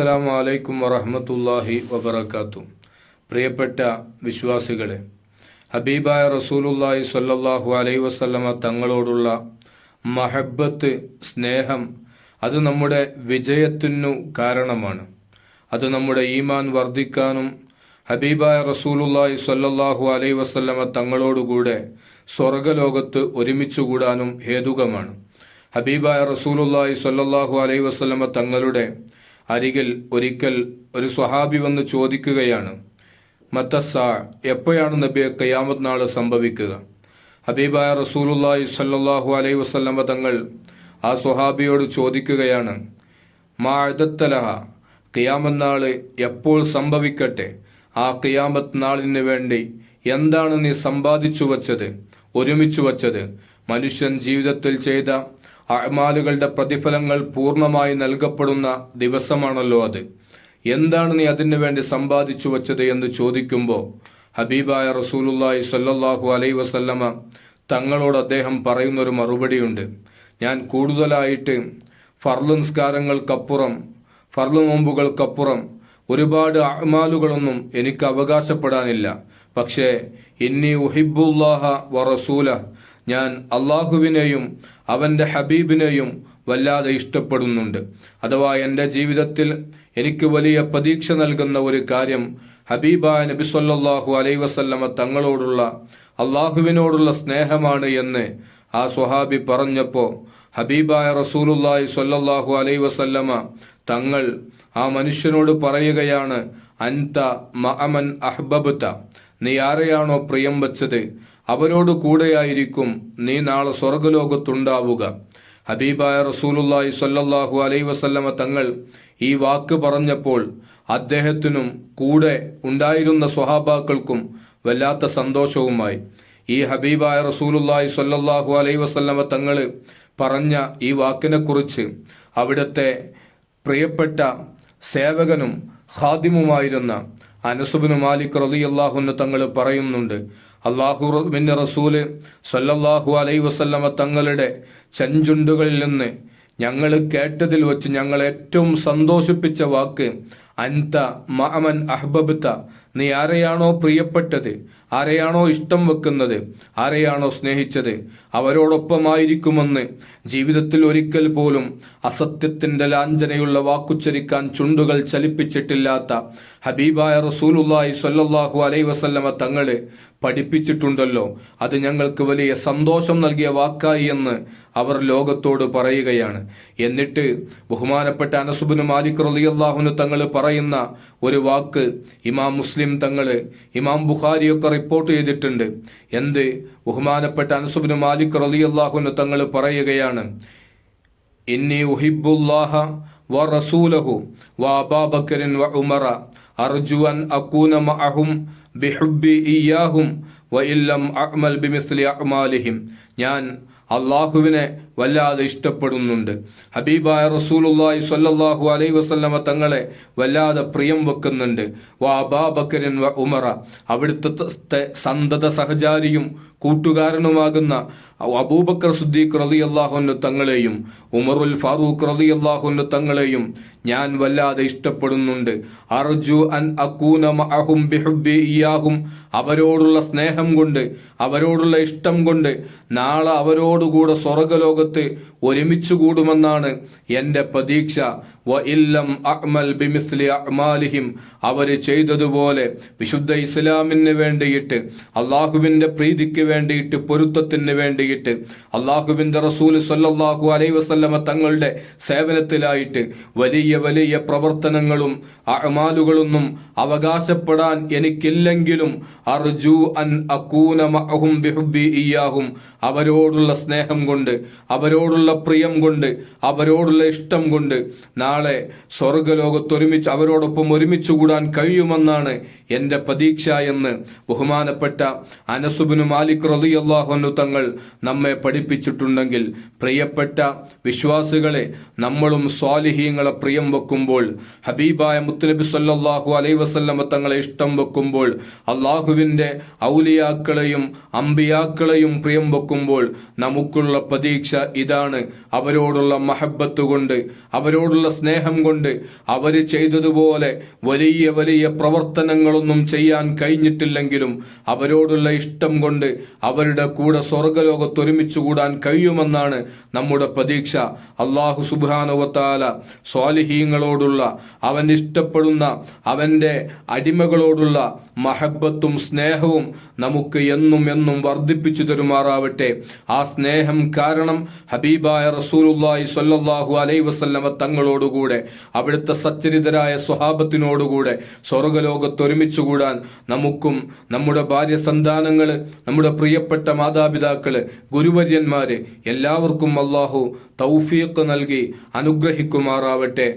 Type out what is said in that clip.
അസ്സാം വലൈക്കും വറഹമത്തല്ലാഹി വബർക്കാത്തു പ്രിയപ്പെട്ട വിശ്വാസികളെ ഹബീബായ റസൂലുല്ലാഹി സ്വല്ലല്ലാഹു അലൈ വസല്ലമ തങ്ങളോടുള്ള മഹബത്ത് സ്നേഹം അത് നമ്മുടെ വിജയത്തിനു കാരണമാണ്. അത് നമ്മുടെ ഈമാൻ വർദ്ധിക്കാനും ഹബീബായ റസൂലുല്ലാഹി സ്വല്ലല്ലാഹു അലൈ വസല്ലമ തങ്ങളോടുകൂടെ സ്വർഗലോകത്ത് ഒരുമിച്ചുകൂടാനും ഹേതുകമാണ്. ഹബീബായ റസൂലുല്ലാഹി സ്വല്ലല്ലാഹു അലൈ വസല്ലമ തങ്ങളുടെ അരികിൽ ഒരിക്കൽ ഒരു സ്വഹാബി വന്ന് ചോദിക്കുകയാണ് മത്തസ എപ്പോഴാണ് നബിയെ കയ്യാമത് നാൾ സംഭവിക്കുക? ഹബീബായ റസൂലുല്ലാഹി സല്ലാഹു അലൈ വസ്ലമ തങ്ങൾ ആ സ്വഹാബിയോട് ചോദിക്കുകയാണ് മാഴത്തലഹ കിയാമത് നാൾ എപ്പോൾ സംഭവിക്കട്ടെ? ആ കിയാമത് നാളിന് വേണ്ടി എന്താണ് നീ സമ്പാദിച്ചു വച്ചത് ഒരുമിച്ചു വച്ചത്? മനുഷ്യൻ ജീവിതത്തിൽ ചെയ്ത അമാലുകളുടെ പ്രതിഫലങ്ങൾ പൂർണമായി നൽകപ്പെടുന്ന ദിവസമാണല്ലോ അത്. എന്താണ് നീ അതിനു വേണ്ടി സമ്പാദിച്ചു വച്ചത് എന്ന് ചോദിക്കുമ്പോൾ ഹബീബായ റസൂലുല്ലായി സ്വല്ലല്ലാഹു അലൈ വസല്ലമ തങ്ങളോട് അദ്ദേഹം പറയുന്നൊരു മറുപടിയുണ്ട്. ഞാൻ കൂടുതലായിട്ട് ഫർൾ നിസ്കാരങ്ങൾക്കപ്പുറം ഫർൾ നോമ്പുകൾക്കപ്പുറം ഒരുപാട് അമാലുകളൊന്നും എനിക്ക് അവകാശപ്പെടാനില്ല. പക്ഷേ ഇന്നി ഉഹിബുല്ലാഹ വറസൂല ഞാൻ അള്ളാഹുവിനെയും അവന്റെ ഹബീബിനെയും വല്ലാതെ ഇഷ്ടപ്പെടുന്നുണ്ട്. അഥവാ എന്റെ ജീവിതത്തിൽ എനിക്ക് വലിയ പ്രതീക്ഷ നൽകുന്ന ഒരു കാര്യം ഹബീബ നബി സല്ലാഹു അലൈ വസല്ലമ തങ്ങളോടുള്ള അള്ളാഹുവിനോടുള്ള സ്നേഹമാണ് എന്ന് ആ സ്വഹാബി പറഞ്ഞപ്പോൾ ഹബീബായ റസൂലുല്ലായി സ്വല്ലല്ലാഹു അലൈ വസല്ലമ തങ്ങൾ ആ മനുഷ്യനോട് പറയുകയാണ് അൻത മഅമൻ അഹ്ബബ്ത. നീ ആരെയാണോ പ്രിയം വച്ചത്? അവരോട് കൂടെയായിരിക്കും നീ നാളെ സ്വർഗലോകത്തുണ്ടാവുക ഹബീബായ റസൂലുല്ലായി സ്വല്ലല്ലാഹു അലൈ വസല്ലമ തങ്ങൾ ഈ വാക്ക് പറഞ്ഞപ്പോൾ അദ്ദേഹത്തിനും കൂടെ ഉണ്ടായിരുന്ന സ്വഹാബാക്കൾക്കും വല്ലാത്ത സന്തോഷവുമായി. ഈ ഹബീബായ റസൂലുല്ലായി സ്വല്ലല്ലാഹു അലൈ വസല്ലമ തങ്ങൾ പറഞ്ഞ ഈ വാക്കിനെക്കുറിച്ച് അവിടുത്തെ പ്രിയപ്പെട്ട സേവകനും ഖാദിമുമായിരുന്ന അനസുബിന് മാലിക് റലി അള്ളാഹുന്ന് തങ്ങൾ പറയുന്നുണ്ട്. അള്ളാഹുവിന്റെ റസൂൽ സല്ലല്ലാഹു അലൈ വസല്ലമ തങ്ങളുടെ ചെഞ്ചുണ്ടുകളിൽ നിന്ന് ഞങ്ങൾ കേട്ടതിൽ വെച്ച് ഞങ്ങൾ ഏറ്റവും സന്തോഷിപ്പിച്ച വാക്ക് അൻത മഅമൻ അഹ്ബബ്ത നീ ആരെയാണോ പ്രിയപ്പെട്ടത്? ആരെയാണോ ഇഷ്ടം വെക്കുന്നത്? ആരെയാണോ സ്നേഹിച്ചത്? അവരോടൊപ്പമായിരിക്കുമെന്ന് ജീവിതത്തിൽ ഒരിക്കൽ പോലും അസത്യത്തിന്റെ ലാഞ്ചനയുള്ള വാക്കുച്ചരിക്കാൻ ചുണ്ടുകൾ ചലിപ്പിച്ചിട്ടില്ലാത്ത ഹബീബായ റസൂലുല്ലായി സൊല്ലാഹു അലൈ വസല്ലമ തങ്ങളെ പഠിപ്പിച്ചിട്ടുണ്ടല്ലോ. അത് ഞങ്ങൾക്ക് വലിയ സന്തോഷം നൽകിയ വാക്കായി എന്ന് അവർ ലോകത്തോട് പറയുകയാണ്. എന്നിട്ട് ബഹുമാനപ്പെട്ട അനസുബിന് മാലിക് റലിയല്ലാഹുന് തങ്ങൾ പറയുന്ന ഒരു വാക്ക് ഇമാം മുസ്ലിം തങ്ങൾ ഇമാം ബുഖാരിയൊക്കെ റിപ്പോർട്ട് ചെയ്തിട്ടുണ്ട്. എന്ത്? ബഹുമാനപ്പെട്ട അനസുബിന് മാലിക് റലി റലിയല്ലാഹുന് തങ്ങൾ പറയുകയാണ് ഇന്നി ഉഹിബുല്ലാഹ വ റസൂലഹു വ അബാബക്കരൻ വ ഉമറ. അർജു അൻ അക്കൂന മഅഹും ബിഹുബി ഇയാഹും വ ഇല്ലം അഹ്മൽ ബിമിസ്ലി അഹ്മാലിഹിം ഞാൻ അള്ളാഹുവിനെ വല്ലാതെ ഇഷ്ടപ്പെടുന്നുണ്ട്. ഹബീബായ റസൂലുള്ളാഹി സ്വല്ലല്ലാഹു അലൈഹി വസല്ലമ തങ്ങളെ വല്ലാതെ പ്രിയം വെക്കുന്നുണ്ട്. വാ അബാബക്കരൻ വ ഉമറ അവിടുത്തെ സന്തത സഹചാരിയും കൂട്ടുകാരനുമാകുന്ന അബൂബക്കർ സുദ്ദീഖ് റതി അള്ളാഹുന് തങ്ങളെയും ഉമറുൽ ഫാറൂഖ് റതി അള്ളാഹുന് തങ്ങളെയും ഞാൻ വല്ലാതെ ഇഷ്ടപ്പെടുന്നുണ്ട്. അർജു അൻ അക്കൂന മഅഹും ബിഹുബി ഇയാഹും അവരോടുള്ള സ്നേഹം കൊണ്ട് അവരോടുള്ള ഇഷ്ടം കൊണ്ട് നാളെ അവരോടുകൂടെ സ്വർഗലോകത്ത് ഒരുമിച്ച് കൂടുമെന്നാണ് എന്റെ പ്രതീക്ഷ. വ ഇല്ലം അഹ്മൽ ബിമിസ്ലി അഹ്മാലിഹിം അവർ ചെയ്തതുപോലെ വിശുദ്ധ ഇസ്ലാമിന് വേണ്ടിയിട്ട് അള്ളാഹുവിന്റെ പ്രീതിക്ക് വേണ്ടിയിട്ട് പൊരുത്തത്തിന് വേണ്ടിയിട്ട് അള്ളാഹുബിന്റെ റസൂൽ സല്ലാഹു അലൈ വസല്ലമ തങ്ങളുടെ സേവനത്തിലായിട്ട് വലിയ വലിയ പ്രവർത്തനങ്ങളും അമാലുകളൊന്നും അവകാശപ്പെടാൻ എനിക്കില്ലെങ്കിലും അർജു അൻ അക്കൂന മഅഹും ബിഹുബി ഇയാഹും അവരോടുള്ള സ്നേഹം കൊണ്ട് അവരോടുള്ള പ്രിയം കൊണ്ട് അവരോടുള്ള ഇഷ്ടം കൊണ്ട് നാളെ സ്വർഗലോകത്ത് ഒരുമിച്ച് അവരോടൊപ്പം ഒരുമിച്ച് കൂടാൻ കഴിയുമെന്നാണ് എന്റെ പ്രതീക്ഷ എന്ന് ബഹുമാനപ്പെട്ട അനസുബിനു മാലിക് റളിയല്ലാഹു അൻഹു തങ്ങൾ നമ്മെ പഠിപ്പിച്ചിട്ടുണ്ടെങ്കിൽ പ്രിയപ്പെട്ട വിശ്വാസികളെ നമ്മളും സ്വാലിഹീങ്ങളെ പ്രിയം വെക്കുമ്പോൾ ഹബീബായ മുത്തുനബി സല്ലാഹു അലൈ വസല്ലമ തങ്ങളെ ഇഷ്ടം വെക്കുമ്പോൾ അള്ളാഹുവിന്റെ ഔലിയാക്കളെയും അമ്പിയാക്കളെയും പ്രിയം വെക്കുമ്പോൾ നമുക്കുള്ള പ്രതീക്ഷ ഇതാണ്. അവരോടുള്ള മഹബത്ത് കൊണ്ട് അവരോടുള്ള സ്നേഹം കൊണ്ട് അവർ ചെയ്തതുപോലെ വലിയ വലിയ പ്രവർത്തനങ്ങളൊന്നും ചെയ്യാൻ കഴിഞ്ഞിട്ടില്ലെങ്കിലും അവരോടുള്ള ഇഷ്ടം കൊണ്ട് അവരുടെ കൂടെ സ്വർഗലോകത്ത് ഒരുമിച്ച് കൂടാൻ കഴിയുമെന്നാണ് നമ്മുടെ പ്രതീക്ഷ. അള്ളാഹു സുബാനുവത്താല സ്വാലിഹീങ്ങളോടുള്ള അവൻ ഇഷ്ടപ്പെടുന്ന അവന്റെ അടിമകളോടുള്ള മഹബത്തും സ്നേഹവും നമുക്ക് എന്നും എന്നും വർദ്ധിപ്പിച്ചു തരുമാറാവട്ടെ. ആ സ്നേഹം കാരണം ഹബീബായ റസൂലുല്ലായി സ്വല്ലല്ലാഹു അലൈ വസല്ലമ തങ്ങളോടുകൂടെ അവിടുത്തെ സച്ചരിതരായ സ്വഹാബത്തിനോടുകൂടെ കൂടാൻ നമുക്കും നമ്മുടെ ഭാര്യ സന്താനങ്ങൾ നമ്മുടെ പ്രിയപ്പെട്ട മാതാപിതാക്കൾ ഗുരുവര്യന്മാര് എല്ലാവർക്കും അള്ളാഹു തൗഫീഖ് നൽകി അനുഗ്രഹിക്കുമാറാവട്ടെ.